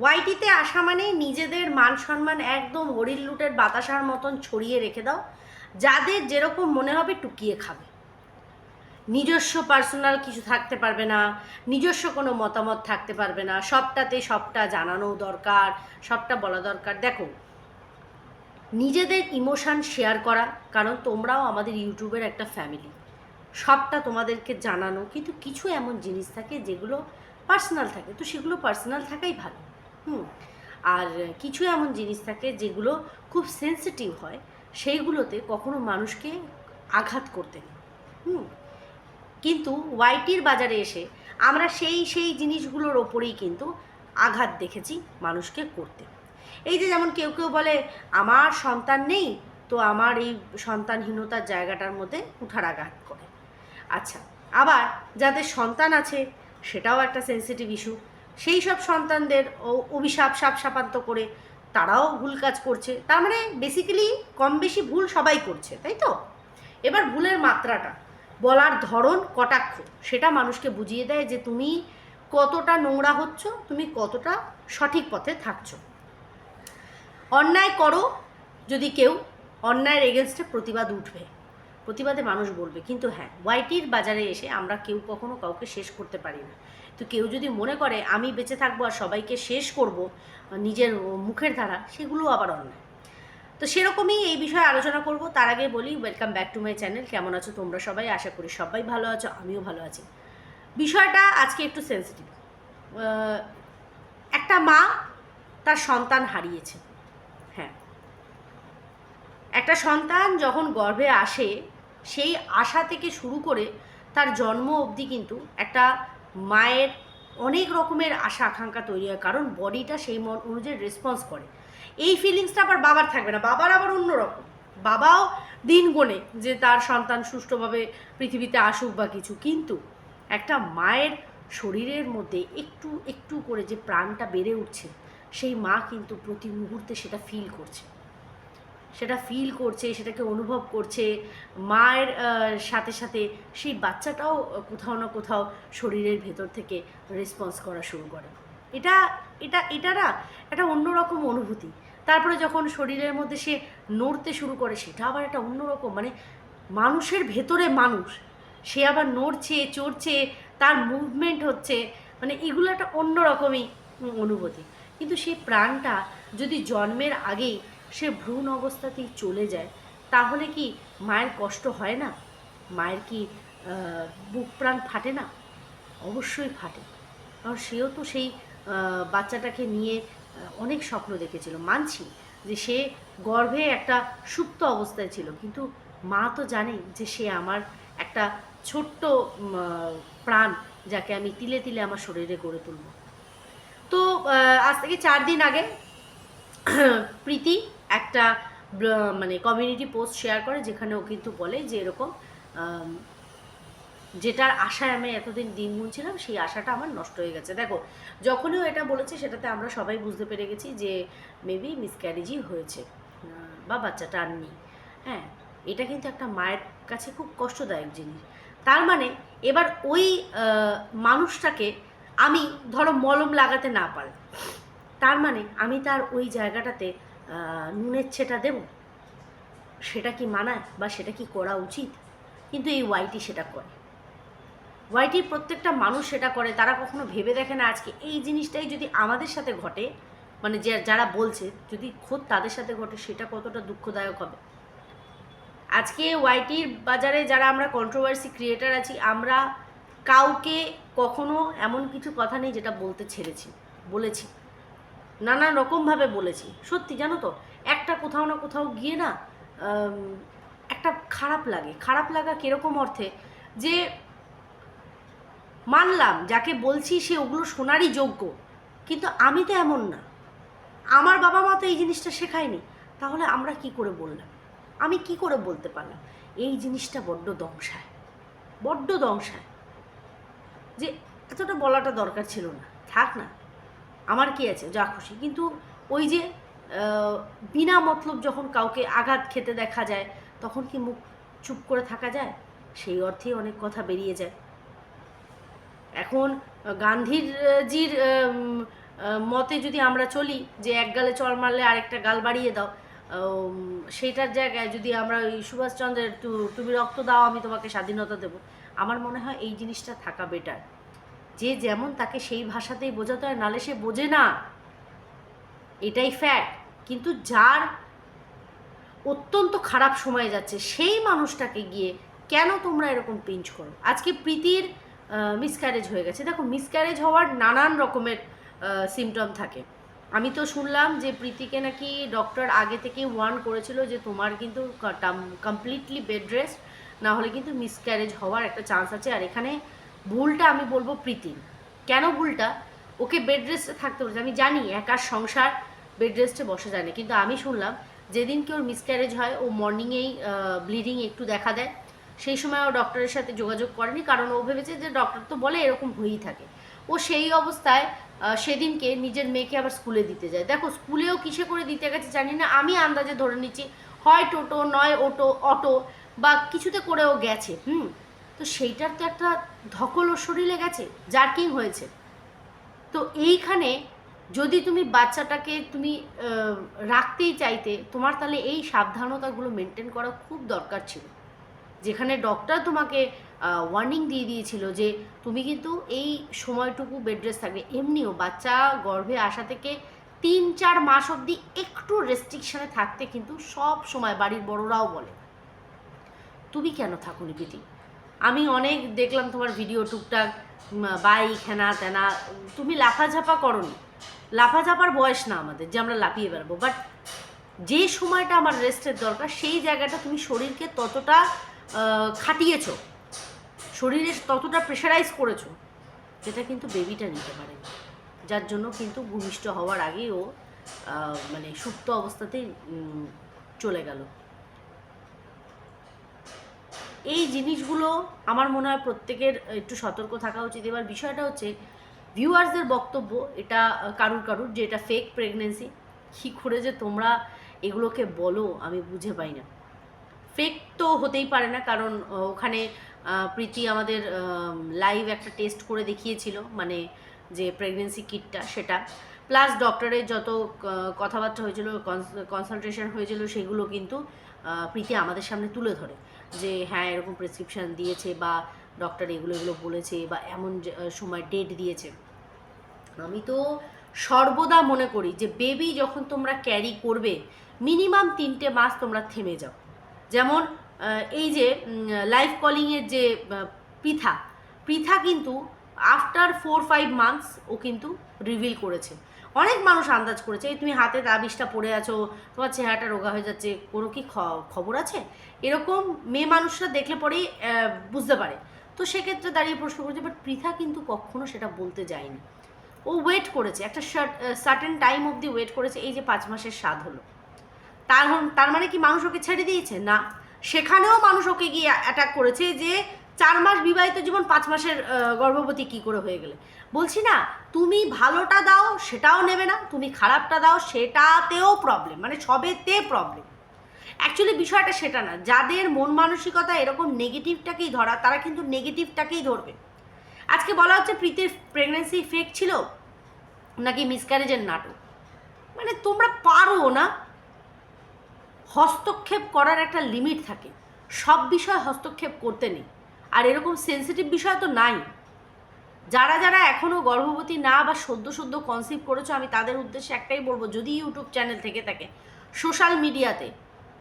ওয়াইটিতে আসা মানে নিজেদের মান সম্মান একদম হরিণ লুটের বাতাসার মতন ছড়িয়ে রেখে দাও, যাদের যেরকম মনে হবে টুকিয়ে খাবে। নিজস্ব পার্সোনাল কিছু থাকতে পারবে না, নিজস্ব কোনো মতামত থাকতে পারবে না, সবটাতে সবটা জানানো দরকার, সবটা বলা দরকার। দেখো, নিজেদের ইমোশান শেয়ার করা, কারণ তোমরাও আমাদের ইউটিউবের একটা ফ্যামিলি। সবটা তোমাদেরকে জানানো, কিন্তু কিছু এমন জিনিস থাকে যেগুলো পার্সোনাল থাকে। তো সেগুলো পার্সোনাল থাকাই ভালো। হুম। আর কিছু এমন জিনিস থাকে যেগুলো খুব সেন্সিটিভ হয়, সেইগুলোতে কখনো মানুষকে আঘাত করতে নেই। হুম। কিন্তু ওয়াইটির বাজারে এসে আমরা সেই সেই জিনিসগুলোর ওপরেই কিন্তু আঘাত দেখেছি মানুষকে করতে। এই যে যেমন কেউ কেউ বলে, আমার সন্তান নেই, তো আমার এই সন্তানহীনতার জায়গাটার মধ্যে উঠার আঘাত করে। আচ্ছা আবার যাদের সন্তান আছে, সেটাও একটা সেন্সিটিভ ইস্যু সেই সব সন্তানদের অভিশাপ সাপ সাপান্ত করে তারাও ভুল কাজ করছে। তার মানে বেসিক্যালি কম বেশি ভুল সবাই করছে, তাই তো? এবার ভুলের মাত্রাটা, বলার ধরন কটাক্ষ, সেটা মানুষকে বুঝিয়ে দেয় যে তুমি কতটা নোংরা হচ্ছ, তুমি কতটা সঠিক পথে থাকছো। অন্যায় করো যদি কেউ, অন্যায়ের এগেনস্টে প্রতিবাদ উঠবে। প্রতিবাদে মানুষ বলবে। কিন্তু হ্যাঁ ওয়াইটির বাজারে এসে আমরা কেউ কখনো কাউকে শেষ করতে পারি না। তো কেউ যদি মনে করে, আমি বেঁচে থাকব আর সবাইকে শেষ করব নিজের মুখের ধারা, সেগুলো আবার অন্যায়। তো সেরকমই এই বিষয়ে আলোচনা করব। তার আগে বলি welcome back to my channel কেমন আছো তোমরা সবাই? আশা করি সবাই ভালো আছো, আমিও ভালো আছি। বিষয়টা আজকে একটু সেন্সিটিভ একটা মা তার সন্তান হারিয়েছে। একটা সন্তান যখন গর্ভে আসে, সেই আশা থেকে শুরু করে তার জন্ম অবধি কিন্তু একটা মায়ের অনেক রকমের আশা, আকাঙ্ক্ষা তৈরি হয়। কারণ বডিটা সেই মন অনুযায়ী রেসপন্স করে। এই ফিলিংসটা আবার বাবার থাকবে না। বাবার আবার অন্যরকম বাবাও দিন গোনে যে তার সন্তান সুষ্ঠুভাবে পৃথিবীতে আসুক বা কিছু। কিন্তু একটা মায়ের শরীরের মধ্যে একটু একটু করে যে প্রাণটা বেড়ে উঠছে, সেই মা কিন্তু প্রতি মুহূর্তে সেটা ফিল করছে। সেটা ফিল করছে, সেটাকে অনুভব করছে, মায়ের সাথে সাথে সেই বাচ্চাটাও কোথাও না কোথাও শরীরের ভেতর থেকে রেসপন্স করা শুরু করে। এটা এটা এটা না একটা অন্যরকম অনুভূতি। তারপরে যখন শরীরের মধ্যে সে নড়তে শুরু করে, সেটা আবার একটা অন্যরকম মানে মানুষের ভেতরে মানুষ। সে আবার নড়ছে, চড়ছে, তার মুভমেন্ট হচ্ছে মানে এগুলো একটা অন্যরকমই অনুভূতি। কিন্তু সেই প্রাণটা যদি জন্মের আগেই সে ভ্রূণ অবস্থাতেই চলে যায়, তাহলে কি মায়ের কষ্ট হয় না? মায়ের কি বুক প্রাণ ফাটে না? অবশ্যই ফাটে। কারণ সেও তো সেই বাচ্চাটাকে নিয়ে অনেক স্বপ্ন দেখেছিল। মানছি যে সে গর্ভে একটা সুপ্ত অবস্থায় ছিল, কিন্তু মা তো জানে যে সে আমার একটা ছোট্ট প্রাণ যাকে আমি তিলে তিলে আমার শরীরে গড়ে তুলব। তো আজ থেকে চার দিন আগে, প্রীতি একটা মানে কমিউনিটি পোস্ট শেয়ার করে যেখানে ও কিন্তু বলে যে এরকম যেটার আশায় আমি এতদিন দিন গুনছিলাম সেই আশাটা আমার নষ্ট হয়ে গেছে। দেখো, যখনই এটা বলেছে সেটাতে আমরা সবাই বুঝতে পেরে গেছি যে মেবি মিসক্যারেজই হয়েছে বা বাচ্চাটা আর নেই। হ্যাঁ এটা কিন্তু একটা মায়ের কাছে খুব কষ্টদায়ক জিনিস। তার মানে এবার ওই মানুষটাকে আমি, ধরো মলম লাগাতে না পারলাম তার মানে আমি তার ওই জায়গাটাতে নুনের ছেটা দেব? সেটা কি মানায় বা সেটা কি করা উচিত? কিন্তু এই ওয়াইটি সেটা করে। ওয়াইটির প্রত্যেকটা মানুষ সেটা করে, তারা কখনো ভেবে দেখে না আজকে। এই জিনিসটাই যদি আমাদের সাথে ঘটে মানে যে যারা বলছে, যদি খোদ তাদের সাথে ঘটে, সেটা কতটা দুঃখদায়ক হবে? আজকে ওয়াইটির বাজারে যারা আমরা কন্ট্রোভার্সি ক্রিয়েটার আছি, আমরা কাউকে কখনো এমন কিছু কথা নেই যেটা বলতে ছেড়েছি, বলেছি। নানান রকমভাবে বলেছি। সত্যি, জানো তো? একটা কোথাও না কোথাও গিয়ে না একটা খারাপ লাগে। খারাপ লাগা কীরকম অর্থে? যে মানলাম, যাকে বলছি সে ওগুলো শোনারই যোগ্য, কিন্তু আমি তো এমন না। আমার বাবা মা তো এই জিনিসটা শেখায়নি। তাহলে আমরা কি করে বললাম? আমি কি করে বলতে পারলাম? এই জিনিসটা বড্ড দংশায়। বড্ড দংশায়। যে এতটা বলাটা দরকার ছিল না। থাক না। আমার কি আছে? যা খুশি। কিন্তু ওই যে বিনা মতলব যখন কাউকে আঘাত খেতে দেখা যায়, তখন কি মুখ চুপ করে থাকা যায়? সেই অর্থেই অনেক কথা বেরিয়ে যায়। এখন গান্ধীজির মতে যদি আমরা চলি, যে এক গালে চড় মারলে আরেকটা গাল বাড়িয়ে দাও সেইটার জায়গায় যদি আমরা ওই সুভাষচন্দ্রের তুমি রক্ত দাও, আমি তোমাকে স্বাধীনতা দেবো। আমার মনে হয় এই জিনিসটা থাকা বেটার যে যেমন তাকে সেই ভাষাতেই বোঝাতে হয় নালে সে বোঝে না। এটাই ফ্যাক্ট কিন্তু যার অত্যন্ত খারাপ সময় যাচ্ছে, সেই মানুষটাকে গিয়ে কেন তোমরা এরকম পিঞ্চ করো? আজকে প্রীতির মিসক্যারেজ হয়ে গেছে। দেখো মিসক্যারেজ হওয়ার নানান রকমের সিমটম থাকে। আমি তো শুনলাম যে প্রীতিকে নাকি ডক্টর আগে থেকে ওয়ার্ন করেছিল যে তোমার কিন্তু কমপ্লিটলি বেড রেস্ট না হলে কিন্তু মিসক্যারেজ হওয়ার একটা চান্স আছে। আর এখানে ভুলটা আমি বলব প্রীতির। কেন ভুলটা? ওকে বেড রেস্টে থাকতে বলেছে। আমি জানি একার সংসার বেড রেস্টে বসে যায় না। কিন্তু আমি শুনলাম যেদিনকে ওর মিসক্যারেজ হয়, ও মর্নিংয়েই ব্লিডিং একটু দেখা দেয়। সেই সময় ও ডক্টরের সাথে যোগাযোগ করেনি, কারণ ও ভেবেছে যে ডক্টর তো বলে এরকম হয়েই থাকে। ও সেই অবস্থায় সেদিনকে নিজের মেয়েকে আবার স্কুলে দিতে যায়। দেখো স্কুলেও কিসে করে দিতে গেছে জানি না। আমি আন্দাজে ধরে নিচ্ছি, হয় টোটো, নয় অটো অটো, বা কিছুতে করেও গেছে। হুম? তো সেইটার তো একটা ধকল ও শরীরে গেছে জার্কিং হয়েছে? তো এইখানে যদি তুমি বাচ্চাটাকে তুমি রাখতেই চাইতে, তোমার তাহলে এই সাবধানতাগুলো মেনটেন করা খুব দরকার ছিল। যেখানে ডক্টর তোমাকে ওয়ার্নিং দিয়ে দিয়েছিল যে তুমি কিন্তু এই সময়টুকু বেড রেস্ট থাকবে। এমনিও বাচ্চা গর্ভে আসা থেকে তিন চার মাস অবধি একটু রেস্ট্রিকশানে থাকতে কিন্তু সব সময় বাড়ির বড়রাও বলে। তুমি কেন থাকো প্রীতি? আমি অনেক দেখলাম তোমার ভিডিও টুকটাক বাইক হেনা তেনা। তুমি লাফাঝাপা করনি। লাফাঝাপার বয়স না আমাদের, যে আমরা লাফিয়ে বেড়াবো। বাট যে সময়টা আমার রেস্টের দরকার, সেই জায়গাটা তুমি শরীরকে ততটা খাটিয়েছ। শরীরে ততটা প্রেশারাইজ করেছ, যেটা কিন্তু বেবিটা নিতে পারে যার জন্য কিন্তু ভূমিষ্ঠ হওয়ার আগেই ও মানে সুপ্ত অবস্থাতেই চলে গেল। এই জিনিসগুলো আমার মনে হয় প্রত্যেকের একটু সতর্ক থাকা উচিত। এবার বিষয়টা হচ্ছে ভিউয়ার্সদের বক্তব্য এটা কারুর কারুর যে এটা ফেক প্রেগনেন্সি কী করে যে তোমরা এগুলোকে বলো আমি বুঝে পাই না। ফেক তো হতেই পারে না, কারণ ওখানে প্রীতি আমাদের লাইভ একটা টেস্ট করে দেখিয়েছিল মানে যে প্রেগনেন্সি কিটটা সেটা। প্লাস ডক্টরের যত কথাবার্তা হয়েছিল কনসালটেশন হয়েছিল, সেগুলো কিন্তু প্রীতি আমাদের সামনে তুলে ধরে। যে হ্যাঁ এরকম প্রেসক্রিপশন দিয়েছে বা ডক্টর এগুলো এগুলো বলেছে বা এমন সময় ডেট দিয়েছে। আমি তো সর্বদা মনে করি যে বেবি যখন তোমরা ক্যারি করবে মিনিমাম তিনটে মাস তোমরা থেমে যাও। যেমন এই যে লাইভ কলিংয়ের যে পৃথা পৃথা কিন্তু আফটার ফোর ফাইভ মান্থস ও কিন্তু রিভিল করেছে। অনেক মানুষ আন্দাজ করেছে, এই তুমি হাতে তাবিজটা পড়ে আছো, তোমার চেহারাটা রোগা হয়ে যাচ্ছে, কোনো কি খবর আছে? এরকম মেয়ে মানুষরা দেখলে পরেই বুঝতে পারে। তো সেক্ষেত্রে দাঁড়িয়ে প্রশ্ন করছে, বাট পৃথা কিন্তু কখনো সেটা বলতে যায়নি। ও ওয়েট করেছে, একটা সার্টেন টাইম অবধি ওয়েট করেছে, এই যে পাঁচ মাসের স্বাদ হলো। তার তার মানে কি মানুষ ওকে ছেড়ে দিয়েছে? না। সেখানেও মানুষ ওকে গিয়ে অ্যাটাক করেছে যে, চার মাস বিবাহিত জীবন, পাঁচ মাসের গর্ভবতী কি করে হয়ে গেলে? বলছি না তুমি ভালোটা দাও, সেটাও নেবে না। তুমি খারাপটা দাও, সেটাতেও প্রবলেম মানে সবেতে প্রবলেম অ্যাকচুয়ালি বিষয়টা সেটা না, যাদের মন মানসিকতা এরকম নেগেটিভটাকেই ধরা, তারা কিন্তু নেগেটিভটাকেই ধরবে। আজকে বলা হচ্ছে প্রীতির প্রেগনেন্সি ফেক ছিল, নাকি মিসক্যারেজের নাটক? মানে তোমরা পারো না, হস্তক্ষেপ করার একটা লিমিট থাকে। সব বিষয় হস্তক্ষেপ করতে নেই। আর এরকম সেন্সিটিভ বিষয় তো নাই। যারা যারা এখনও গর্ভবতী না বা সদ্য সদ্য কনসিভ করেছ, আমি তাদের উদ্দেশ্যে একটাই বলব, যদি ইউটিউব চ্যানেল থেকে থাকে সোশ্যাল মিডিয়াতে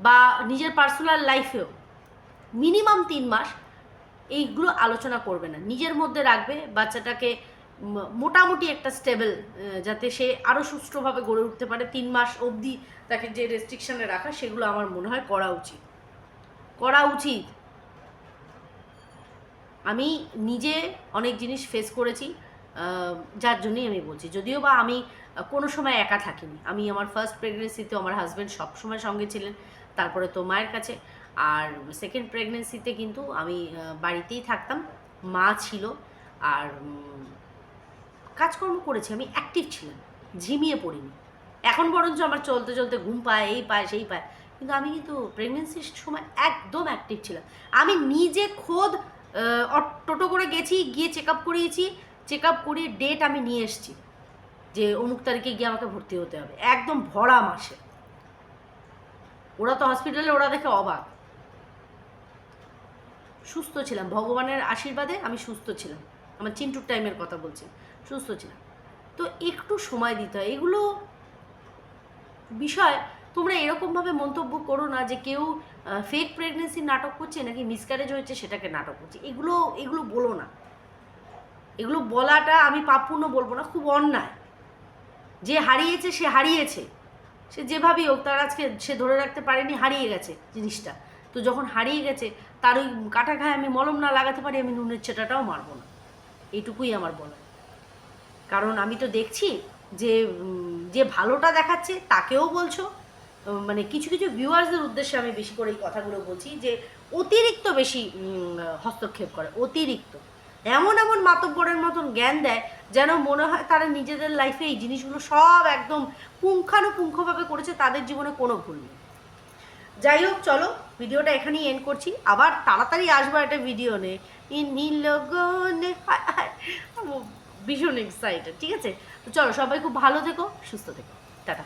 বা নিজের পার্সোনাল লাইফেও মিনিমাম তিন মাস এইগুলো আলোচনা করবে না। নিজের মধ্যে রাখবে, বাচ্চাটাকে মোটামুটি একটা স্টেবল যাতে সে আরও সুষ্ঠুভাবে গড়ে উঠতে পারে। তিন মাস অবধি তাকে যে রেস্ট্রিকশানে রাখা, সেগুলো আমার মনে হয় করা উচিত। করা উচিত। আমি নিজে অনেক জিনিস ফেস করেছি যার জন্যই আমি বলছি। যদিও বা আমি কোনো সময় একা থাকিনি। আমি আমার ফার্স্ট প্রেগনেন্সিতে আমার হাজব্যান্ড সবসময় সঙ্গে ছিলেন, তারপরে তো মায়ের কাছে। আর সেকেন্ড প্রেগনেন্সিতে কিন্তু আমি বাড়িতেই থাকতাম, মা ছিল আর কাজকর্ম করেছি। আমি অ্যাক্টিভ ছিলাম, ঝিমিয়ে পড়িনি। এখন বরঞ্চ আমার চলতে চলতে ঘুম পায়, এই পায়, সেই পায়। কিন্তু আমি কিন্তু প্রেগনেন্সির সময় একদম অ্যাক্টিভ ছিলাম। আমি নিজে খোদ টোটো করে গেছি, গিয়ে চেক আপ করিয়েছি। চেক আপ করিয়ে ডেট আমি নিয়ে এসেছি যে অমুক তারিখে গিয়ে আমাকে ভর্তি হতে হবে। একদম ভরা মাসে। ওরা তো হসপিটালে ওরা দেখে অবাক। সুস্থ ছিলাম। ভগবানের আশীর্বাদে আমি সুস্থ ছিলাম। আমার চিন্টুর টাইমের কথা বলছি। সুস্থ ছিলাম। তো একটু সময় দিতে হয়। এগুলো বিষয় তোমরা এরকমভাবে মন্তব্য করো না যে কেউ ফেক প্রেগনেন্সি নাটক করছে নাকি মিসক্যারেজ হয়েছে সেটাকে নাটক করছে। এগুলো এগুলো বলো না। এগুলো বলাটা আমি পাপপূর্ণ বলব না, খুব অন্যায়। যে হারিয়েছে, সে হারিয়েছে। সে যেভাবেই হোক, তার আজকে সে ধরে রাখতে পারেনি, হারিয়ে গেছে জিনিসটা। তো যখন হারিয়ে গেছে, তার ওই কাটা খায় আমি মলম না লাগাতে পারি, আমি নুনের ছেটাটাও মারবো না। এইটুকুই আমার বলা কারণ আমি তো দেখছি যে যে ভালোটা দেখাচ্ছে, তাকেও বলছো। মানে কিছু কিছু ভিউয়ার্সদের উদ্দেশ্যে আমি বেশি করে এই কথাগুলো বলছি যে অতিরিক্ত বেশি হস্তক্ষেপ করে, অতিরিক্ত। এমন এমন মাতব্বরের মতন জ্ঞান দেয় যেন মনে হয় তারা নিজেদের লাইফে এই জিনিসগুলো সব একদম পুঙ্খানুপুঙ্খভাবে করেছে, তাদের জীবনে কোনো ভুল নেই। যাই হোক, চলো, ভিডিওটা এখানেই এন্ড করছি। আবার তাড়াতাড়ি আসব একটা ভিডিও নে নীলগনে ভীষণ এক্সাইটেড ঠিক আছে? তো চলো, সবাই খুব ভালো থেকো, সুস্থ থেকো। টাটা।